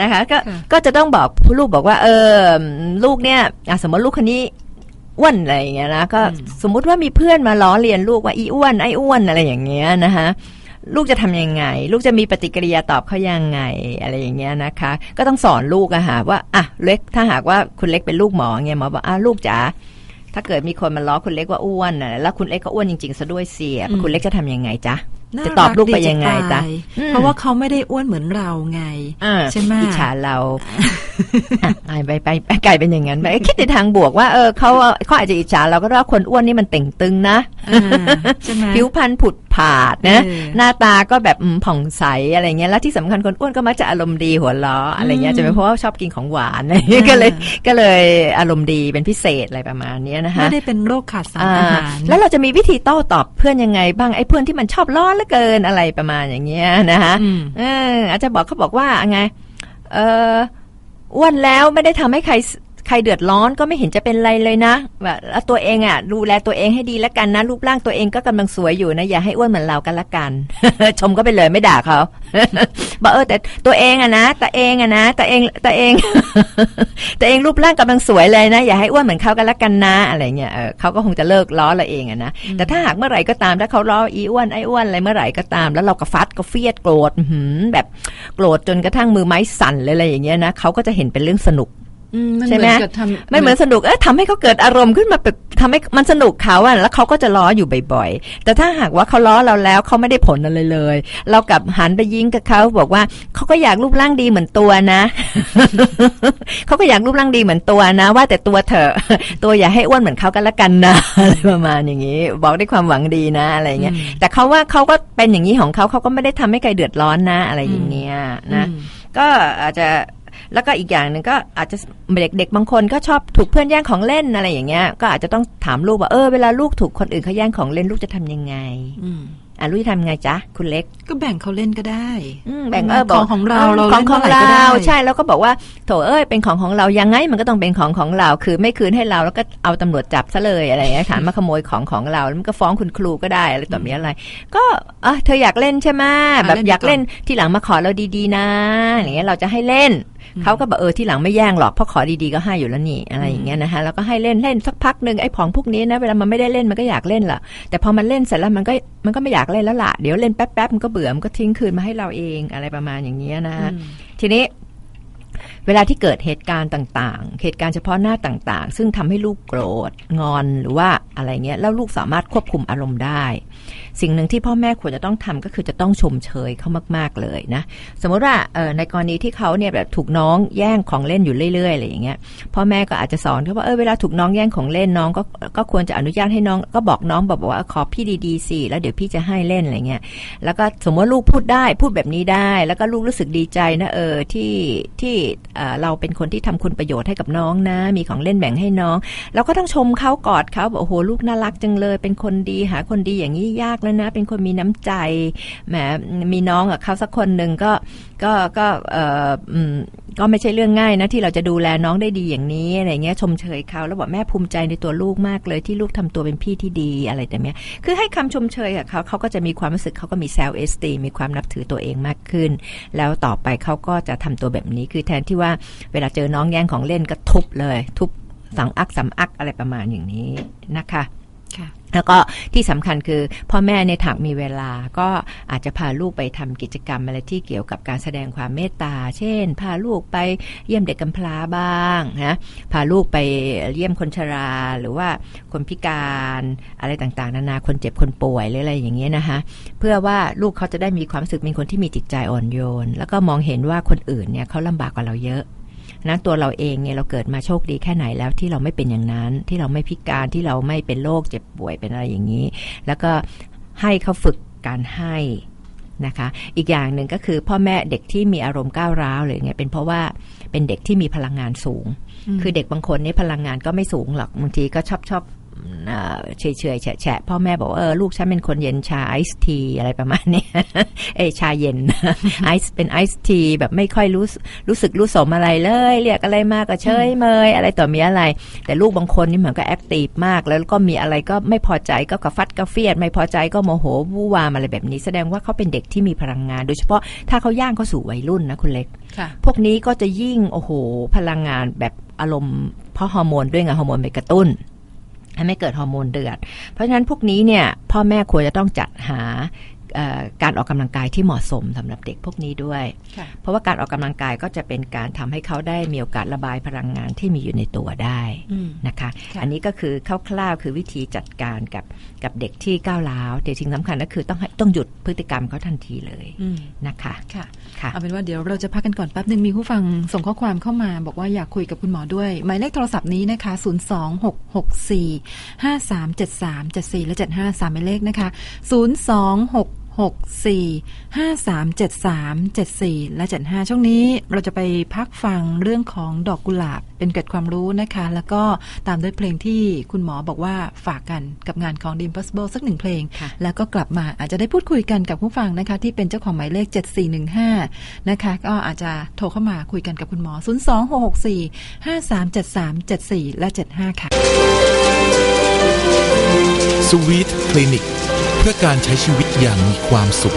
นะคะ ก็ก็จะต้องบอกลูกบอกว่า เออ ลูกเนี่ยสมมติลูกคนนี้อ้วนอะไรอย่างเงี้ยนะก็สมมุติว่ามีเพื่อนมาล้อเลียนลูกว่าอีอ้วนไอ้อ้วนอะไรอย่างเงี้ยนะคะลูกจะทำยังไง ลูกจะมีปฏิกิริยาตอบเขายังไง อะไรอย่างเงี้ยนะคะ ก็ต้องสอนลูกอะค่ะว่าอะเล็กถ้าหากว่าคุณเล็กเป็นลูกหมอเงี้ยหมอบอกอะลูกจ๋าถ้าเกิดมีคนมาล้อคุณเล็กว่าอ้วนนะแล้วคุณเล็กก็อ้วนจริงๆซะด้วยเสียคุณเล็กจะทำยังไงจ๊ะ จะตอบลูกไปยังไงจ๊ะเพราะว่าเขาไม่ได้อ้วนเหมือนเราไงใช่ไหมอิจฉาเราไปไปไปไกลเป็นอย่างนั้นไปคิดในทางบวกว่าเออเขาเขาอาจจะอิจฉาเราก็ว่าคนอ้วนนี่มันเต่งตึงนะผิวพรรณผุด ผาดนะหน้าตาก็แบบผ่องใสอะไรเงี้ยแล้วที่สำคัญคนอ้วนก็มักจะอารมณ์ดีหัวล้ออะไรเงี้ยจะเป็นเพราะว่าชอบกินของหวานก็เลยก็เลยอารมณ์ดีเป็นพิเศษอะไรประมาณนี้นะคะไม่ได้เป็นโรคขาดสารอาหารแล้วเราจะมีวิธีโต้ตอบเพื่อนยังไงบ้างไอ้เพื่อนที่มันชอบล้อเหลือเกินอะไรประมาณอย่างเงี้ยนะคะเอออาจจะบอกเขาบอกว่าไงเอออ้วนแล้วไม่ได้ทำให้ใคร ใครเดือดร้อนก็ไม่เห็นจะเป็นไรเลยนะแบบตัวเองอะดูแลตัวเองให้ดีแล้วกันนะ รูปร่างตัวเองก็กำลังสวยอยู่นะอย่าให้อ้วนเหมือนเรากันละกัน ชมก็ไปเลยไม่ด่าเขาบอกเออแต่ตัวเองอะนะแต่เองอะนะแต่เองแต่เองแต่เองรูปร่างกำลังสวยเลยนะ อย่าให้อ้วนเหมือนเขากันละกันนะอะไรเงี้ยเออเขาก็คงจะเลิกล้อเราเองอะนะแต่ถ้าหากเมื่อไหร่ก็ตามถ้าเขาล้ออีอ้วนไอ้อ้วนอะไรเมื่อไหร่ก็ตาม แล้วเราก็ฟัดก็เฟียดโกรธแบบโกรธจนกระทั่งมือไม้สั่นเลยอะไรอย่างเงี้ยนะเขาก็จะเห็นเป็นเรื่องสนุก ใช่ไหมไม่เหมือนสนุกเออทำให้เขาเกิดอารมณ์ขึ้นมาแบบทำให้มันสนุกเขาอะแล้วเขาก็จะล้ออยู่บ่อยๆ แต่ถ้าหากว่าเขาล้อเราแล้วเขาไม่ได้ผลอะไรเลย เรากับหันไปยิงกับเขาบอกว่าเขาก็อยากรูปร่างดีเหมือนตัวนะเขาก็อยากรูปร่างดีเหมือนตัวนะ ว่าแต่ตัวเถอะตัวอย่าให้อ้วนเหมือนเขากันละกันนะอะไรประมาณอย่างนี้ บอกด้วยความหวังดีนะอะไรเงี้ยแต่เขาว่าเขาก็เป็นอย่างนี้ของเขาเขาก็ไม่ได้ทำให้ใครเดือดร้อนนะอะไรอย่างเงี้ยนะก็อาจจะ แล้วก็อีกอย่างหนึ่งก็อาจจะเด็กเด็กบางคนก็ชอบถูกเพื่อนแย่งของเล่นอะไรอย่างเงี้ย ก็อาจจะต้องถามลูกว่าเออเวลาลูกถูกคนอื่นเขาแย่งของเล่นลูกจะทำยังไงอะลูกจะทำไงจ๊ะคุณเล็ก ก็แบ่งเขาเล่นก็ได้แบ่งเออของของเราเราของของเราใช่แล้วก็บอกว่าโถเอ้ยเป็นของของเรายังไงมันก็ต้องเป็นของของเรา คือไม่คืนให้เราแล้วก็เอาตำรวจจับซะเลยอะไรอย่างเงี้ยฐานมาขโมยของของเราแล้วมันก็ฟ้องคุณครูก็ได้อะไรต่อมีอะไร ก็อะเธออยากเล่นใช่ไหมแบบอยากเล่นที่หลังมาขอเราดีๆนะอย่างเงี้ยเราจะให้เล่น เขาก็บอกเออที่หลังไม่แย่งหรอกเพราะขอดีๆก็ให้อยู่แล้วนี่อะไรอย่างเงี้ยนะคะแล้วก็ให้เล่นเล่นสักพักหนึ่งไอ้ของพวกนี้นะเวลามันไม่ได้เล่นมันก็อยากเล่นล่ะแต่พอมันเล่นเสร็จแล้วมันก็มันก็ไม่อยากเล่นแล้วล่ะเดี๋ยวเล่นแป๊บๆมันก็เบื่อมันก็ทิ้งคืนมาให้เราเองอะไรประมาณอย่างเงี้ยนะทีนี้ เวลาที่เกิดเหตุการณ์ต่างๆ เหตุการณ์เฉพาะหน้าต่างๆ ซึ่งทำให้ลูกโกรธ งอนหรือว่าอะไรเงี้ย แล้วลูกสามารถควบคุมอารมณ์ได้ สิ่งหนึ่งที่พ่อแม่ควรจะต้องทำก็คือจะต้องชมเชยเขามาก ๆเลยนะ สมมติว่าในกรณีที่เขาเนี่ยแบบถูกน้องแย่งของเล่นอยู่เรื่อยๆอะไรอย่างเงี้ย พ่อแม่ก็อาจจะสอนเขาว่าเออเวลาถูกน้องแย่งของเล่นน้องก็ก็ควรจะอนุญาตให้น้องก็บอกน้องบอกว่าขอพี่ดีๆสิแล้วเดี๋ยวพี่จะให้เล่นอะไรเงี้ย แล้วก็สมมติลูกพูดได้พูดแบบนี้ได้ แล้วก็ลูกรู้สึกดีใจนะเออที่ที่เราเป็นคนที่ทำคุณประโยชน์ให้กับน้องนะ มีของเล่นแบ่งให้น้องเราก็ต้องชมเขากอดเขาบอกโอ้โหลูกน่ารักจังเลย เป็นคนดีหาคนดีอย่างนี้ยากแล้วนะ เป็นคนมีน้ำใจแหมมีน้องกับเขาสักคนหนึ่งก็ก็ก็เออ ก็ไม่ใช่เรื่องง่ายนะที่เราจะดูแลน้องได้ดีอย่างนี้อะไรเงี้ยชมเชยเขาแล้วบอกแม่ภูมิใจในตัวลูกมากเลยที่ลูกทำตัวเป็นพี่ที่ดีอะไรแต่เนี้ยคือให้คำชมเชยกับเขาเขาก็จะมีความรู้สึกเขาก็มีเซลล์เอสตีมีความนับถือตัวเองมากขึ้น แล้วต่อไปเขาก็จะทำตัวแบบนี้คือแทนที่ว่าเวลาเจอน้องแย่งของเล่นก็ทุบเลย ทุบสังอักสำอักอะไรประมาณอย่างนี้นะคะ แล้วก็ที่สำคัญคือพ่อแม่ในถักมีเวลาก็อาจจะพาลูกไปทำกิจกรรมอะไรที่เกี่ยวกับการแสดงความเมตตา เช่น พาลูกไปเยี่ยมเด็กกำพร้าบ้างนะพาลูกไปเยี่ยมคนชราหรือว่าคนพิการอะไรต่างๆ นานาคนเจ็บคนป่วยหรืออะไรอย่างเงี้ยนะคะเพื่อว่าลูกเขาจะได้มีความรู้สึกเป็นคนที่มีจิตใจอ่อนโยน แล้วก็มองเห็นว่าคนอื่นเนี่ยเขาลำบากกว่าเราเยอะ นะตัวเราเองเนี่ยเราเกิดมาโชคดีแค่ไหนแล้วที่เราไม่เป็นอย่างนั้น ที่เราไม่พิการที่เราไม่เป็นโรคเจ็บป่วยเป็นอะไรอย่างนี้ แล้วก็ให้เขาฝึกการให้นะคะ อีกอย่างหนึ่งก็คือพ่อแม่เด็กที่มีอารมณ์ก้าวร้าวเลยเนี่ยเป็นเพราะว่าเป็นเด็กที่มีพลังงานสูง คือเด็กบางคนนี่พลังงานก็ไม่สูงหรอกบางทีก็ชอบชอบ เฉยเฉยแฉะแฉะพ่อแม่บอกเออลูกฉันเป็นคนเย็นชาไอซ์ทีอะไรประมาณนี้เอชาเย็นไอซ์เป็นไอซ์ทีแบบไม่ค่อยรู้รู้สึกรู้สมอะไรเลย เรียกอะไรมากก็เฉยเมยอะไรต่อมีอะไร แต่ลูกบางคนนี่เหมือนก็แอคทีฟมาก แล้วก็มีอะไรก็ไม่พอใจก็กระฟัดกระเฟียด ไม่พอใจก็โมโหวู่วามอะไรแบบนี้ แสดงว่าเขาเป็นเด็กที่มีพลังงาน โดยเฉพาะถ้าเขาย่างเข้าสู่วัยรุ่นนะคุณเล็กพวกนี้ก็จะยิ่งโอ้โห พลังงานแบบอารมณ์เพราะฮอร์โมนด้วยไงฮอร์โมนไปกระตุ้น ให้ไม่เกิดฮอร์โมนเดือด เพราะฉะนั้นพวกนี้เนี่ยพ่อแม่ควรจะต้องจัดหา การออกกำลังกายที่เหมาะสมสำหรับเด็กพวกนี้ด้วย เพราะว่าการออกกำลังกายก็จะเป็นการทำให้เขาได้มีโอกาสระบายพลังงานที่มีอยู่ในตัวได้นะคะ อันนี้ก็คือคร่าวๆคือวิธีจัดการกับกับเด็กที่ก้าวร้าวแต่สิ่งสำคัญก็คือต้องต้องหยุดพฤติกรรมเขาทันทีเลยนะคะค่ะค่ะเอาเป็นว่าเดี๋ยวเราจะพักกันก่อนแป๊บหนึ่งมีผู้ฟังส่งข้อความเข้ามา บอกว่าอยากคุยกับคุณหมอด้วย หมายเลขโทรศัพท์นี้นะคะ 0 2 6 6 4 5 3 7 3 7 4 และ 75 3หมายเลขนะคะ 0 2 6 6 4 5 3 7 3 7 4 และ 75 ช่วงนี้เราจะไปพักฟังเรื่องของดอกกุหลาบ เป็นเกิดความรู้นะคะ แล้วก็ตามด้วยเพลงที่คุณหมอบอกว่าฝากกันกับงานของ Dim Possible สักหนึ่งเพลง แล้วก็กลับมาอาจจะได้พูดคุยกันกับผู้ฟังนะคะ ที่เป็นเจ้าของหมายเลข 7415 นะคะ ก็อาจจะโทรเข้ามาคุยกันกับคุณหมอ 02664 5373 74 และ 75 ค่ะ สวีทคลินิก เพื่อการใช้ชีวิตอย่างมีความสุข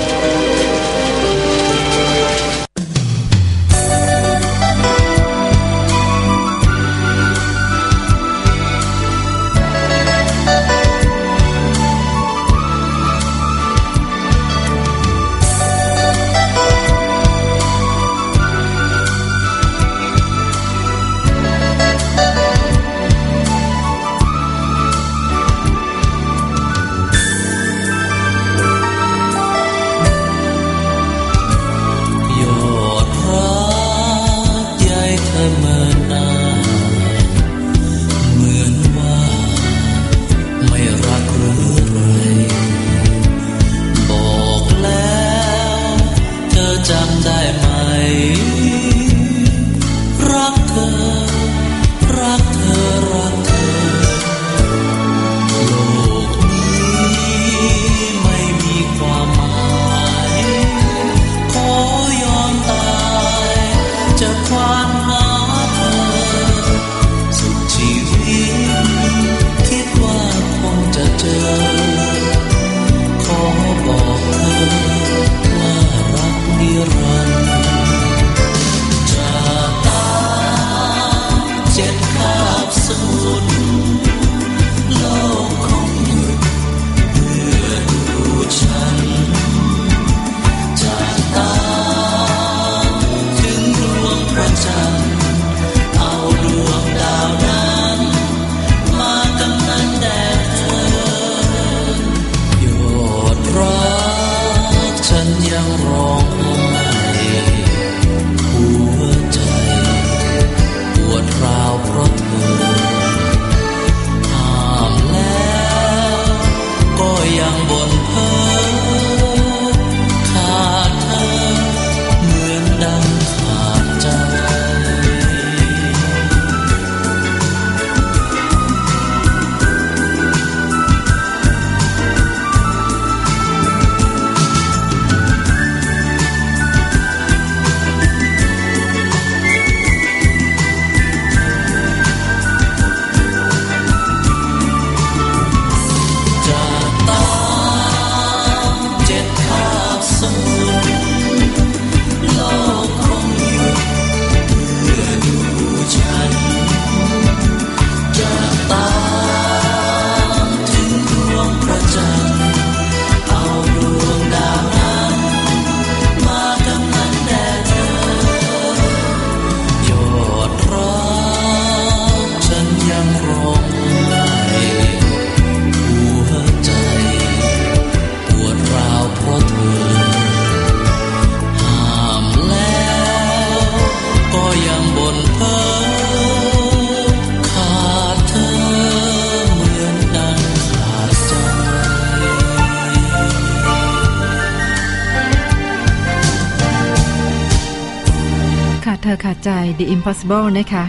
ใจ The Impossible นะคะ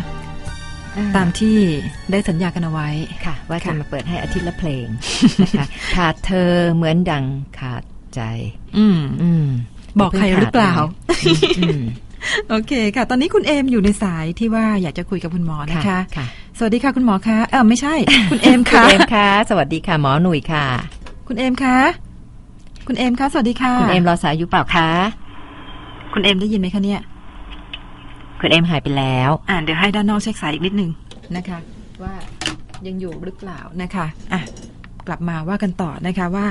อ่าตามที่ได้สัญญากันเอาไว้ค่ะ ว่าค่ะจะมาเปิดให้อาทิตย์ละเพลงนะคะขาดเธอเหมือนดังขาดใจ อืมอืมบอกใครหรือเปล่าอืมโอเคค่ะ ตอนนี้คุณเอมอยู่ในสายที่ว่าอยากจะคุยกับคุณหมอนะคะค่ะสวัสดีค่ะคุณหมอคะเออไม่ใช่ คุณเอมคุณคะเอมค่ะ สวัสดีค่ะหมอหนุ่ยค่ะ คุณเอมคะคุณเอมคะสวัสดีค่ะ คุณเอมรอสายอยู่เปล่าคะคุณเอมได้ยินไหมคะเนี่ย คุณเอมหายไปแล้ว อ่าเดี๋ยวให้ด้านนอกเช็คสายอีกนิดนึงนะคะ ว่ายังอยู่หรือเปล่านะคะอะกลับมาว่ากันต่อนะคะว่า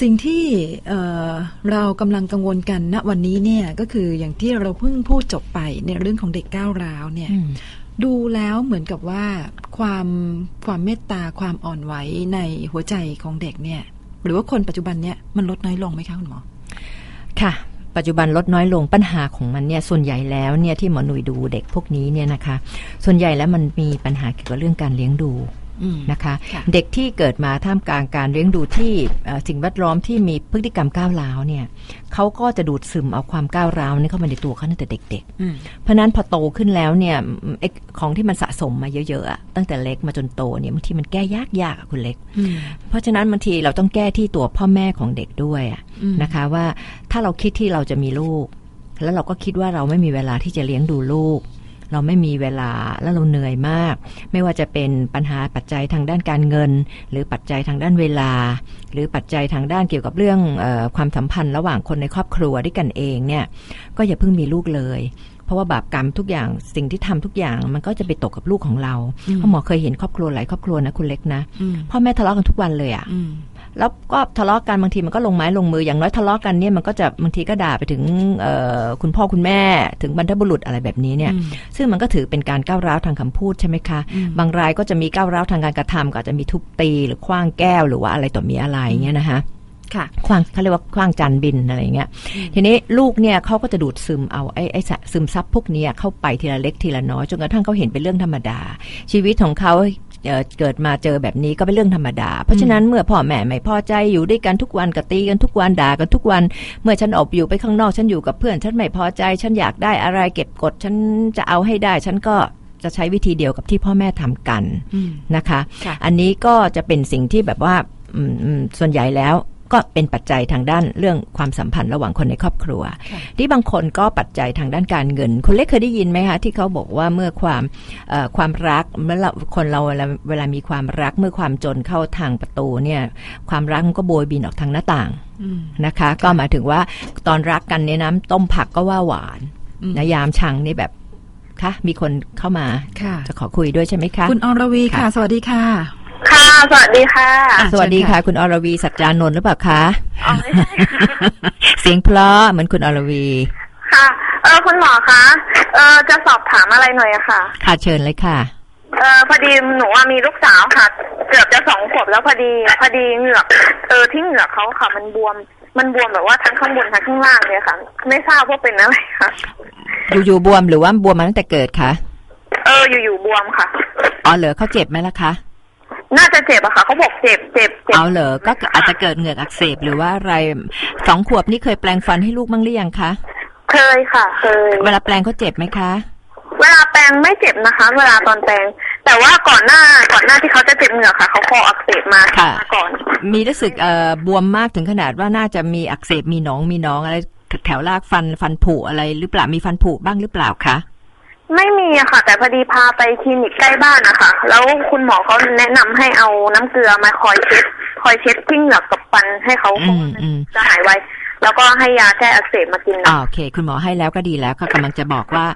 สิ่งที่เอ่อเรากำลังกังวลกันณวันนี้เนี่ยก็คืออย่างที่เราเพิ่งพูดจบไปในเรื่องของเด็กก้าวร้าวเนี่ยอืมดูแล้วเหมือนกับว่าความความเมตตาความอ่อนไหวในหัวใจของเด็กเนี่ย หรือว่าคนปัจจุบันเนี่ยมันลดน้อยลงไหมคะคุณหมอ ค่ะ ปัจจุบันลดน้อยลงปัญหาของมันเนี่ยส่วนใหญ่แล้วเนี่ยที่หมอหนุ่ยดูเด็กพวกนี้เนี่ยนะคะ ส่วนใหญ่แล้วมันมีปัญหาเกี่ยวกับเรื่องการเลี้ยงดู นะคะค่ะเด็กที่เกิดมาท่ามกลางการเลี้ยงดูที่เอ่อสิ่งแวดล้อมที่มีพฤติกรรมก้าวร้าวเนี่ยเขาก็จะดูดซึมเอาความก้าวร้าวนี่เข้ามาในตัวเขาตั้งแต่เด็กอืมๆเพราะฉะนั้นพอโตขึ้นแล้วเนี่ยไอ้ของที่มันสะสมมาเยอะๆอะตั้งแต่เล็กมาจนโตเนี่ยบางทีมันแก้ยากยากๆอะคุณเล็กอืมเพราะฉะนั้นบางทีเราต้องแก้ที่ตัวพ่อแม่ของเด็กด้วยอะอืมนะคะว่าถ้าเราคิดที่เราจะมีลูก แล้วเราก็คิดว่าเราไม่มีเวลาที่จะเลี้ยงดูลูก เราไม่มีเวลาแล้วเราเหนื่อยมาก ไม่ว่าจะเป็นปัญหาปัจจัยทางด้านการเงิน หรือปัจจัยทางด้านเวลา หรือปัจจัยทางด้านเกี่ยวกับเรื่องออความสัมพันธ์ระหว่างคนในครอบครัวด้วยกันเองเนี่ยก็อย่าเพิ่งมีลูกเลย เพราะว่าบาปกรรมทุกอย่างสิ่งที่ทำทุกอย่างมันก็จะไปตกกับลูกของเราอืมเพราะหมอเคยเห็นครอบครัวหลายครอบครัวนะคุณเล็กนะอืมพ่อแม่ทะเลาะกันทุกวันเลยอะอืมแล้วก็ทะเลาะกันบางทีมันก็ลงไม้ลงมืออย่างน้อยทะเลาะกันเนี่ยมันก็จะบางทีก็ด่าไปถึงเอ่อคุณพ่อคุณแม่ถึงบรรพบุรุษอะไรแบบนี้เนี่ยอืมซึ่งมันก็ถือเป็นการก้าวร้าวทางคำพูดใช่ไหมคะอืมบางรายก็จะมีก้าวร้าวทางการกระทำก็อาจจะมีทุบตีหรือคว้างแก้วหรือว่าอะไรต่อมีอะไรเงี้ยนะคะ ค่ะคว้างเขาเรียกว่าคว้างจานบินอะไรเงี้ยทีนี้ลูกเนี่ยเขาก็จะดูดซึมเอาไอ้ไอ้สะซึมซับพวกเนี้ยเข้าไปทีละเล็กทีละน้อยจนกระทั่งเขาเห็นเป็นเรื่องธรรมดา ชีวิตของเขาเอ่อเกิดมาเจอแบบนี้ก็เป็นเรื่องธรรมดา เพราะฉะนั้นเมื่อพ่อแม่ไม่พอใจอยู่ด้วยกันทุกวันกตีกันทุกวันด่ากันทุกวัน เมื่อฉันออกอยู่ไปข้างนอกฉันอยู่กับเพื่อน ฉันไม่พอใจ ฉันอยากได้อะไรเก็บกดฉันจะเอาให้ได้ ฉันก็จะใช้วิธีเดียวกับที่พ่อแม่ทำกันอืมนะคะค่ะอันนี้ก็จะเป็นสิ่งที่แบบว่าอืมอืมส่วนใหญ่แล้ว ก็เป็นปัจจัยทางด้านเรื่องความสัมพันธ์ระหว่างคนในครอบครัวค่ะที่บางคนก็ปัจจัยทางด้านการเงิน คุณเล็กเคยได้ยินไหมคะที่เขาบอกว่าเมื่อความเอ่อความรักเมื่อเราคนเราเวลาเวลามีความรักเมื่อความจนเข้าทางประตูเนี่ยความรักมันก็โบยบินออกทางหน้าต่างอืมนะคะ ก็หมายถึงว่าตอนรักกันเนี่ยน้ำต้มผักก็ว่าหวานอืมนะยามชังนี่แบบคะมีคนเข้ามาค่ะจะขอคุยด้วยใช่ไหมคะ คุณอรวีค่ะค่ะสวัสดีค่ะ ค่ะ สวัสดีค่ะ อะสวัสดีเชิญค่ะค่ะ คุณอรวีสัจจานนท์หรือเปล่าคะอ๋อไม่ใช่ค่ะ เสียงเพราะเหมือนคุณอรวี ค่ะ เออคุณหมอคะ เออจะสอบถามอะไรหน่อยอะค่ะ ค่ะเชิญเลยค่ะ เออพอดีหนูว่ามีลูกสาวค่ะ เกือบจะสองขวบแล้วพอดี พอดีเหงือก เออที่เหงือกเขาค่ะ มันบวม มันบวมแบบว่าทั้งข้างบนทั้งข้างล่างเลยค่ะ ไม่ทราบว่าเป็นอะไรค่ะ อยู่ๆบวมหรือว่าบวมมาตั้งแต่เกิดคะเอออยู่ๆบวมค่ะ อ๋อเหรอเขาเจ็บไหมล่ะคะ น่าจะเจ็บอะค่ะเขาบอกเจ็บเจ็บเจ็บเอาเหรอก็อาจจะเกิดเหงือกอักเสบหรือว่าอะไรสองขวบนี่เคยแปลงฟันให้ลูกบ้างหรือยังคะเคยค่ะเคยเวลาแปลงเขาเจ็บไหมคะ เวลาแปรงไม่เจ็บนะคะ เวลาตอนแปรงแต่ว่าก่อนหน้าก่อนหน้าที่เขาจะเจ็บเหงือกค่ะเขาคออักเสบมาค่ะก่อน มีรู้สึกเอ่อบวมมากถึงขนาดว่าน่าจะมีอักเสบมีหนองมีหน้องอะไรแถวรากฟันฟันผุอะไรหรือเปล่ามีฟันผุบ้างหรือเปล่าคะ ไม่มีอะค่ะ แต่พอดีพาไปคลินิกใกล้บ้านนะคะแล้วคุณหมอเขาแนะนำให้เอาน้ำเกลือมาคอยเช็ด คอยเช็ดที่เหงือกกับฟันให้เขาอืมอืม จะหายไว แล้วก็ให้ยาแก้อักเสบมากินอ่านะโอเค คุณหมอให้แล้วก็ดีแล้วก็กำลังจะบอกว่า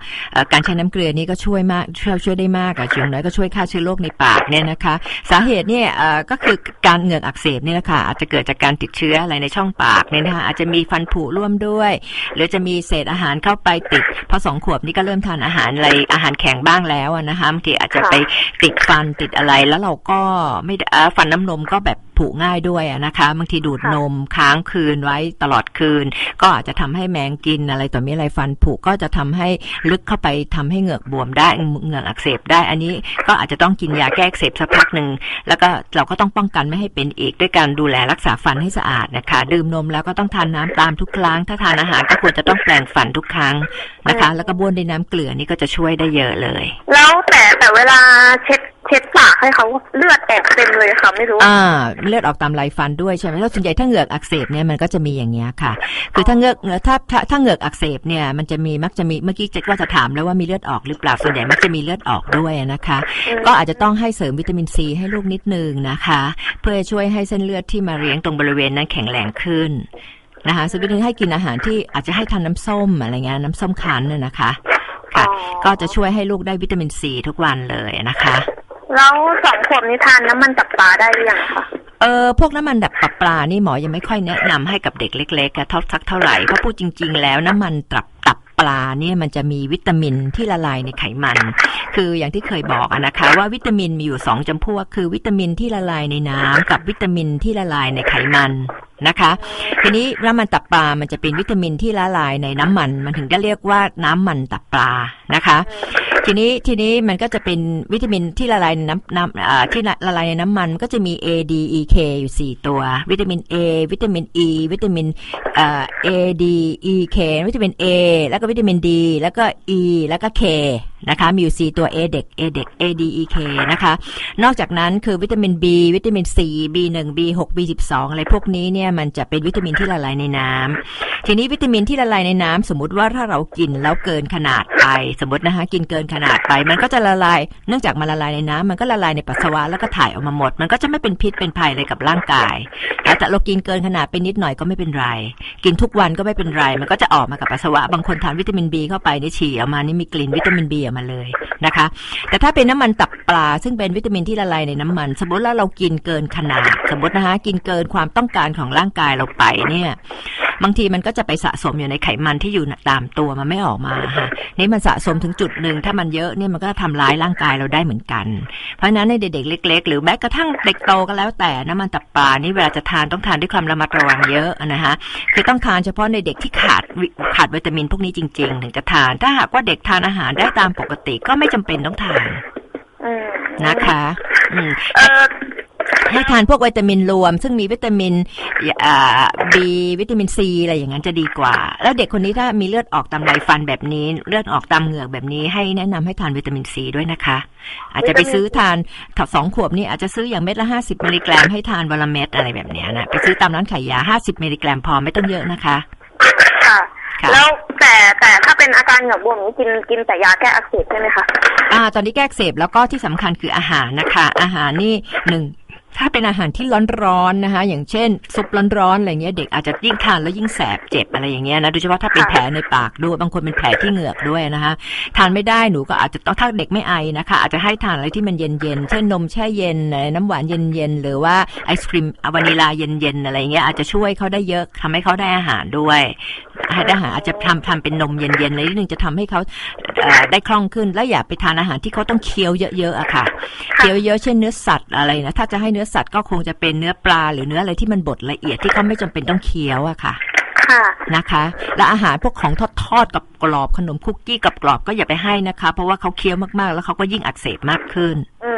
การใช้น้ำเกลือนี่ก็ช่วยมากช่วยช่วยได้มากอะอย่างน้อยก็ช่วยฆ่าเชื้อโรคในปากเนี่ยนะคะ สาเหตุเนี่ยก็คือการเหงือกอักเสบนี่แหละค่ะอาจจะเกิดจากการติดเชื้ออะไรในช่องปากเนี่ยนะคะอาจจะมีฟันผุร่วมด้วย หรือจะมีเศษอาหารเข้าไปติดพราะสองขวบนี่ก็เริ่มทานอาหารอะไรอาหารแข็งบ้างแล้วนะคะบางทีอาจจะไปติดฟันติดอะไรแล้วเราก็ไม่ได้อ่อฟันน้ำนมก็แบบ ผุง่ายด้วยอะนะคะบางทีดูดค่ะนมค้างคืนไว้ตลอดคืน ก็อาจจะทำให้แมงกินอะไรต่อมีอะไรฟันผุก็จะทำให้ลึกเข้าไปทำให้เหงือกบวมได้เหงือกอักเสบได้ อันนี้ก็อาจจะต้องกินยาแก้อักเสบสักพักหนึ่งแล้วก็เราก็ต้องป้องกันไม่ให้เป็นอีกด้วยการดูแลรักษาฟันให้สะอาดนะคะ ดื่มนมแล้วก็ต้องทานน้ำตามทุกครั้ง ถ้าทานอาหารก็ควรจะต้องแปรงฟันทุกครั้งนะคะ แล้วก็บ้วนด้วยน้ำเกลือนี่ก็จะช่วยได้เยอะเลย แล้วแต่แต่เวลาเช็ด เช็ดปากให้เขาเลือดแอบเต็มเลยค่ะไม่รู้อ่า เลือดออกตามลายฟันด้วยใช่ไหมแล้วส่วนใหญ่ถ้าเหงือกอักเสบเนี่ยมันก็จะมีอย่างเงี้ยค่ะ คือถ้าเหงือกถ้าถ้าถ้าเหงือกอักเสบเนี่ยมันจะมีมักจะมีเมื่อกี้เจ๊ว่าจะถามแล้วว่ามีเลือดออกหรือเปล่าส่วนใหญ่มักจะมีเลือดออกด้วยนะคะอืมก็อาจจะต้องให้เสริมวิตามินซีให้ลูกนิดนึงนะคะ เพื่อช่วยให้เส้นเลือดที่มาเลี้ยงตรงบริเวณนั้นแข็งแรงขึ้นนะคะส่วนวิตามินให้กินอาหารที่อาจจะให้ทานน้ำส้มอะไรเงี้ยน้ำส้มคั้นน่ะนะคะค่ะอ๋อก็จะช่วยให้ลูกได้วิตามินซีทุกวันเลยนะคะ แล้วสองขวบนี้ทานน้ำมันตับปลาได้หรือยังคะเออพวกน้ำมันดับปลาปลานี่หมอยังไม่ค่อยแนะนำให้กับเด็กเล็กๆอะเท่าสักเท่าไหร่เพราะพูดจริง ๆ แล้วน้ำมันตับตับ ปลาเนี่ยมันจะมีวิตามินที่ละลายในไขมัน คืออย่างที่เคยบอกนะคะ ว่าวิตามินมีอยู่สองจำพวก คือวิตามินที่ละลายในน้ำกับวิตามินที่ละลายในไขมันนะคะ ทีนี้น้ำมันตับปลา มันจะเป็นวิตามินที่ละลายในน้ำมัน มันถึงจะเรียกว่าน้ำมันตับปลานะคะ ทีนี้ทีนี้มันก็จะเป็นวิตามินที่ละลายในน้ำน้ำที่ละลายในน้ำมันก็จะมี A D E K อยู่สี่ตัว วิตามิน A วิตามิน E วิตามินเอ่อ A D E K วิตามิน A แล้วก็วิตามินดี แล้วก็ E แล้วก็ K นะคะมีอยู่สี่ตัว A เด็ก A เด็ก A D E K นะคะ นอกจากนั้นคือวิตามิน B วิตามิน C B1 B6 B12 อะไรพวกนี้เนี่ยมันจะเป็นวิตามินที่ละลายในน้ำทีนี้วิตามินที่ละลายในน้ำสมมติว่าถ้าเรากินแล้วเกินขนาดไป สมมตินะคะกินเกินขนาดไป มันก็จะละลาย เนื่องจากมันละลายในน้ำมันก็ละลายในปัสสาวะแล้วก็ถ่ายออกมาหมด มันก็จะไม่เป็นพิษเป็นภัยเลยกับร่างกายแต่เรากินเกินขนาดไปนิดหน่อยก็ไม่เป็นไร กินทุกวันก็ไม่เป็นไร มันก็จะออกมากับปัสสาวะ บางคนทานวิตามินบีเข้าไปนี่ฉี่ออกมานี่มีกลิ่นวิตามินบีออกมาเลยนะคะ แต่ถ้าเป็นน้ำมันตับปลา ซึ่งเป็นวิตามินที่ละลายในน้ำมัน สมมติแล้วเรากินเกินขนาด สมมตินะคะกินเกินความต้องการของร่างกายเราไปเนี่ย บางทีมันก็จะไปสะสมอยู่ในไขมันที่อยู่ตามตัวมันไม่ออกมาค่ะ นี่มันสะสมถึงจุดหนึ่งถ้ามันเยอะเนี่ยมันก็ทำร้ายร่างกายเราได้เหมือนกัน เพราะฉะนั้นในเด็กๆเล็ก ๆ หรือแม้กระทั่งเด็กโตก็แล้วแต่น้ำมันตับปลานี่เวลาจะทานต้องทานด้วยความระมัดระวังเยอะนะคะคือต้องทานเฉพาะในเด็กที่ขาดวิขาดวิตามินพวกนี้จริง ๆ ถึงจะทาน ถ้าหากว่าเด็กทานอาหารได้ตามปกติก็ไม่จำเป็นต้องทานอืมนะคะ อืมเออ ให้ทานพวกวิตามินรวม ซึ่งมีวิตามินอ่าบีวิตามินซีอะไรอย่างนั้นจะดีกว่า แล้วเด็กคนนี้ถ้ามีเลือดออกตามไรฟันแบบนี้ เลือดออกตามเหงือกแบบนี้ ให้แนะนำให้ทานวิตามินซีด้วยนะคะ อาจจะไปซื้อทานถ้าสองขวบนี่อาจจะซื้ออย่างเม็ดละห้าสิบมิลลิกรัมให้ทานวันละเม็ดอะไรแบบเนี้ยนะไปซื้อตามร้านขายยาห้าสิบมิลลิกรัมพอไม่ต้องเยอะนะคะค่ะค่ะแล้วแต่แต่ถ้าเป็นอาการเหงือกบวมนี้กินกินแต่ยาแก้อักเสบใช่ไหมคะอ่า ตอนนี้แก้อักเสพแล้วก็ที่สำคัญคืออาหารนะคะ อาหารนี่หนึ่ง ถ้าเป็นอาหารที่ร้อนๆนะคะ อย่างเช่น ซุปร้อนๆอะไรเงี้ยเด็กอาจจะยิ่งทานแล้วยิ่งแสบเจ็บอะไรอย่างเงี้ยนะโดยเฉพาะถ้าเป็นแผลในปากด้วยบางคนเป็นแผลที่เหงือกด้วยนะคะทานไม่ได้หนูก็อาจจะต้องถ้าเด็กไม่ไอนะคะ อาจจะให้ทานอะไรที่มันเย็นๆเช่นนมแช่เย็นน้ำหวานเย็นๆหรือว่าไอศครีมวานิลาเย็นๆอะไรเงี้ยอาจจะช่วยเขาได้เยอะทำให้เขาได้อาหารด้วยให้อาหารอาจจะทำทำเป็นนมเย็นๆอะไรนิดนึงจะทำให้เขาได้คล่องขึ้น แล้วอย่าไปทานอาหารที่เขาต้องเคี้ยวเยอะๆอะค่ะเคี้ยวเยอะเช่นเนื้อสัตว์อะไรนะถ้าจะให้นื้อสัตว์ก็คงจะเป็นเนื้อปลาหรือเนื้ออะไรที่มันบดละเอียดที่เขาไม่จำเป็นต้องเคี้ยวอะค่ะ ค่ะนะคะ และอาหารพวกของทอดทอดกับกรอบๆขนมคุกกี้กับกรอบๆก็อย่าไปให้นะคะ เพราะว่าเขาเคี้ยวมากๆ แล้วเขาก็ยิ่งอักเสบมากขึ้น อืม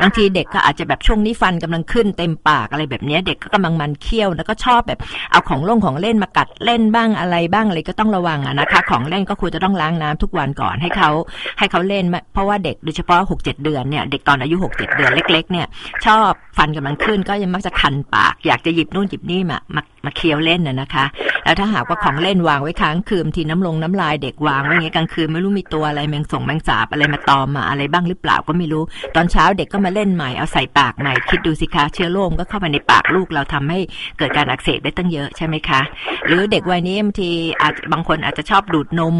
บางทีเด็กก็อาจจะแบบช่วงนี้ฟันกำลังขึ้นเต็มปากอะไรแบบนี้เด็กก็กำลังมันเคี้ยวแล้วก็ชอบแบบเอาของลงของเล่นมากัดเล่นบ้างอะไรบ้างอะไรก็ต้องระวังอะนะคะ ของเล่นก็ควรจะต้องล้างน้ำทุกวันก่อนให้เขาให้เขาเล่น เพราะว่าเด็กโดยเฉพาะหกเจ็ดเดือนเนี่ยเด็กตอนอายุหกเจ็ดเดือนเล็ก ๆ เนี่ย ชอบฟันกำลังขึ้นก็ยังมักจะคันปาก อยากจะหยิบนู่นหยิบนี่มามามาเคี้ยวเล่นน่ะนะคะ แล้วถ้าหากว่าของเล่นวางไว้ค้างคืนทีน้ำลงน้ำลายเด็กวางไว้อย่างเงี้ยกลางคืนไม่รู้มีตัวอะไรแมงส่งแมงสาบอะไรมาตอมมาอะไรบ้างหรือเปล่าก็ไม่รู้ ตอนเช้าเด็กก็มาเล่นใหม่เอาใส่ปากใหม่คิดดูสิคะเชื้อโรคก็เข้าไปในปากลูกเราทำให้เกิดการอักเสบได้ตั้งเยอะใช่ไหมคะ หรือเด็กวัยนี้บางทีอาจบางคนอาจจะชอบดูดนม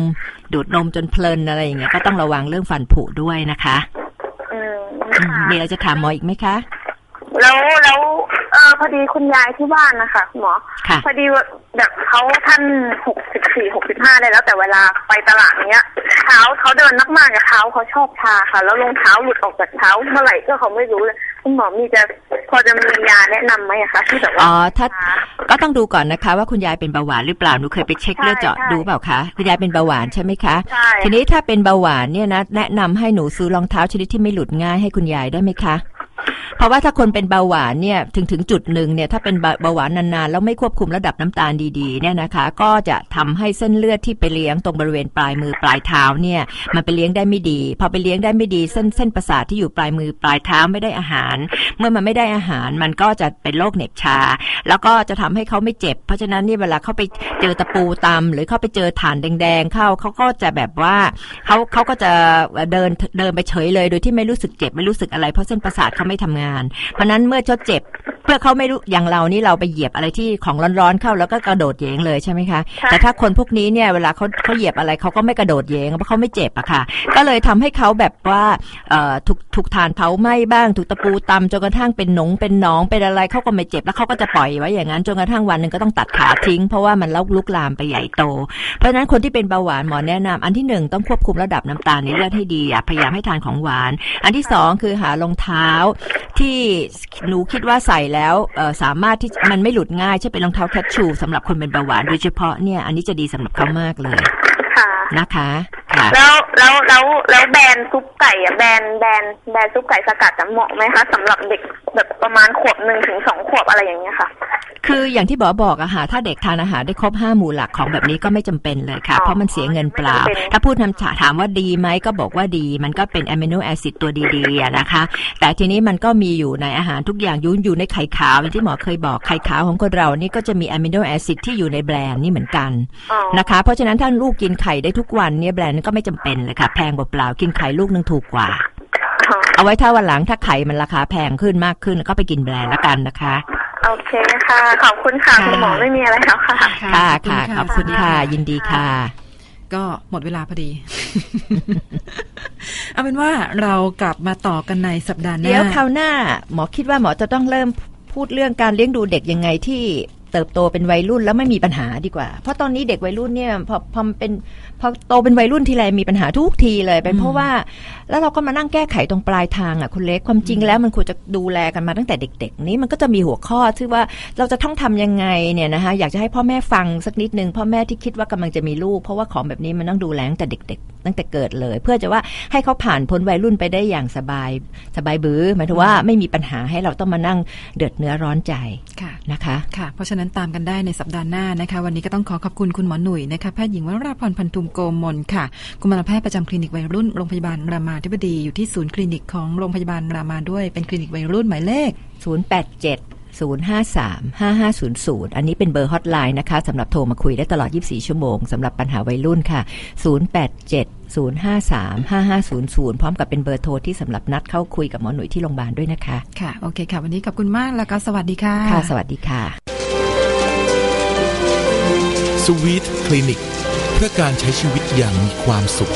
ดูดนมจนเพลินอะไรอย่างเงี้ยก็ต้องระวังเรื่องฟันผุด้วยนะคะอืมอืมมีอะไรจะถามหมออีกไหมคะ แล้วแล้วเออพอดีคุณยายที่บ้านนะคะหมอค่ะ พอดีว่าแบบเขาท่านหกสิบสี่หกสิบห้าได้แล้ว แต่เวลาไปตลาดเนี้ยเท้าเขาเดินมากๆกับเท้าเขาชอบชาค่ะ แล้วรองเท้าหลุดออกจากเท้าเมื่อไหร่ก็เขาไม่รู้เลยคุณหมอมีจะพอจะมียาแนะนำไหมอะคะที่แบบว่าอ๋อถ้าก็ต้องดูก่อนนะคะ ว่าคุณยายเป็นเบาหวานหรือเปล่าหนูเคยไปเช็คเลือดเจาะใช่ ดูเปล่าคะคุณยายเป็นเบาหวานใช่ไหมคะ ใช่ทีนี้ถ้าเป็นเบาหวานเนี่ยนะแนะนำให้หนูซื้อรองเท้าชนิดที่ไม่หลุดง่ายให้คุณยายได้ไหมคะ เพราะว่าถ้าคนเป็นเบาหวานเนี่ยถึงถึงจุดหนึ่งเนี่ยถ้าเป็นเบาหวานนานๆแล้วไม่ควบคุมระดับน้ำตาลดีๆเนี่ยนะคะ ก็จะทำให้เส้นเลือดที่ไปเลี้ยงตรงบริเวณปลายมือปลายเท้าเนี่ยมันไปเลี้ยงได้ไม่ดี พอไปเลี้ยงได้ไม่ดีเส้นเส้นประสาทที่อยู่ปลายมือปลายเท้าไม่ได้อาหาร เมื่อมันไม่ได้อาหารมันก็จะเป็นโรคเหน็บชา แล้วก็จะทำให้เขาไม่เจ็บ เพราะฉะนั้นนี่เวลาเขาไปเจอตะปูตำหรือเขาไปเจอฐานแดง ๆ เข้าเขาก็จะแบบว่าเขาเขาก็จะเดินเดินไปเฉยเลย โดยที่ไม่รู้สึกเจ็บไม่รู้สึกอะไรเพราะเส้นประสาทเขาไม่ทำงาน เพราะนั้นเมื่อชดเจ็บ เพื่อเขาไม่รู้อย่างเรานี่เราไปเหยียบอะไรที่ของร้อนๆเข้าแล้วก็กระโดดเหยงเลยใช่ไหมคะใช่แต่ถ้าคนพวกนี้เนี่ยเวลาเขาเขาเหยียบอะไรเขาก็ไม่กระโดดเหยงเพราะเขาไม่เจ็บอะค่ะ ก็เลยทำให้เขาแบบว่าเอ่อถูกถูกทานเผาไหม้บ้างถูกตะปูตำจนกระทั่งเป็นหนงเป็นหนองเป็นอะไรเขาก็ไม่เจ็บแล้วเขาก็จะปล่อยไว้อย่างนั้นจนกระทั่งวันหนึ่งก็ต้องตัดขาทิ้ง เพราะว่ามันลุกลุกลามไปใหญ่โต เพราะฉะนั้นคนที่เป็นเบาหวานหมอแนะนำอันที่หนึ่งต้องควบคุมระดับน้ำตาลในเลือดให้ดีอะพยายามให้ทานของหวาน อันที่สองคือหารองเท้าที่หนูคิดว่าใส่แล้วเอ่อสามารถที่มันไม่หลุดง่ายใช่เป็นรองเท้าแคชชูสำหรับคนเป็นเบาหวานโดยเฉพาะเนี่ยอันนี้จะดีสำหรับเขามากเลยค่ะนะคะ ค่ะ แล้วแล้วแล้วแล้วแบรนด์ซุปไก่อะแบรนด์แบรนด์แบรนด์ซุปไก่สกัดจะเหมาะไหมคะสำหรับเด็กแบบประมาณขวบหนึ่งถึงสองขวบอะไรอย่างเงี้ยค่ะ คืออย่างที่บอบอกอะค่ะถ้าเด็กทานอาหารได้ครบห้าหมู่หลักของแบบนี้ก็ไม่จำเป็นเลยค่ะ อ๋อเพราะมันเสียเงินเปล่า ไม่จำเป็น ถ้าพูดนำถามว่าดีไหมก็บอกว่าดี มันก็เป็นอะมิโนแอซิดตัวดีๆอะนะคะ แต่ทีนี้มันก็มีอยู่ในอาหารทุกอย่างอยุ่อยู่ในไข่ขาวอย่างที่หมอเคยบอกไข่ขาวของคนเรานี่ก็จะมีอะมิโนแอซิดที่อยู่ในแบรนด์นี่เหมือนกัน อ๋อ นะคะเพราะฉะนั้นถ้าลูกกินไข่ได้ทุกวันเนี่ยแบรนด์นั้นก็ไม่จำเป็นเลยค่ะ แพงเปล่าๆกินไข่ลูกหนึงถูกกว่าอ๋อเอาไว้ถ้าวันหลังถ้าไข่มันราคาแพงขึ้นมากขึ้นก็ไปกินแบรนด์ละกันนะคะโอเคค่ะ ขอบคุณค่ะค่ะคุณหมอไม่มีอะไรแล้วค่ะ ค่ะค่ะ ขอบคุณค่ะ ยินดีค่ะ ก็หมดเวลาพอดี เอาเป็นว่าเรากลับมาต่อกันในสัปดาห์หน้า เดี๋ยวคราวหน้า หมอคิดว่าหมอจะต้องเริ่มพูดเรื่องการเลี้ยงดูเด็กยังไงที่ เติบโตเป็นวัยรุ่นแล้วไม่มีปัญหาดีกว่า เพราะตอนนี้เด็กวัยรุ่นเนี่ยพอพอเป็นพอโตเป็นวัยรุ่นทีไรมีปัญหาทุกทีเลยเป็นเพราะว่า แล้วเราก็มานั่งแก้ไขตรงปลายทางอะคุณเล็กความจริงแล้วมันควรจะดูแลกันมาตั้งแต่เด็ก ๆ นี้มันก็จะมีหัวข้อที่ว่าเราจะต้องทำยังไงเนี่ยนะคะอยากจะให้พ่อแม่ฟังสักนิดนึงพ่อแม่ที่คิดว่ากำลังจะมีลูก เพราะว่าของแบบนี้มันต้องดูแลตั้งแต่เด็ก ๆ ตั้งแต่เกิดเลย เพื่อจะว่าให้เขาผ่านพ้นวัยรุ่นไปได้อย่างสบายสบายบื้อหมายถึงว่าไม่มีปัญหาให้เราต้องมานั่งเดือดเนื้อร้อนใจค่ะนะคะค่ะเพราะฉะนั้นตามกันได้ในสัปดาห์หน้านะคะ วันนี้ก็ต้องขอขอบคุณคุณหมอหนุ่ยนะคะแพทย์หญิงวราพรพันธุมโกมลค่ะกุมารแพทย์ประจำคลินิกวัยรุ่นโรงพยาบาลรามาธิบดีอยู่ที่ศูนย์คลินิกของโรงพยาบาลรามาด้วยเป็นคลินิกวัยรุ่นหมายเลข 087 053 5500 อันนี้เป็นเบอร์ฮอตไลน์นะคะสำหรับโทรมาคุยได้ตลอด 24 ชั่วโมงสำหรับปัญหาวัยรุ่นค่ะ 087 053 5500 พร้อมกับเป็นเบอร์โทรที่สำหรับนัดเข้าคุยกับหมอหนุ่ยที่โรงพยาบาลด้วยนะคะ ค่ะ โอเคค่ะ วันนี้ขอบคุณมากแล้วก็สวัสดีค่ะ ค่ะ สวัสดีค่ะ สวีทคลินิก เพื่อการใช้ชีวิตอย่างมีความสุข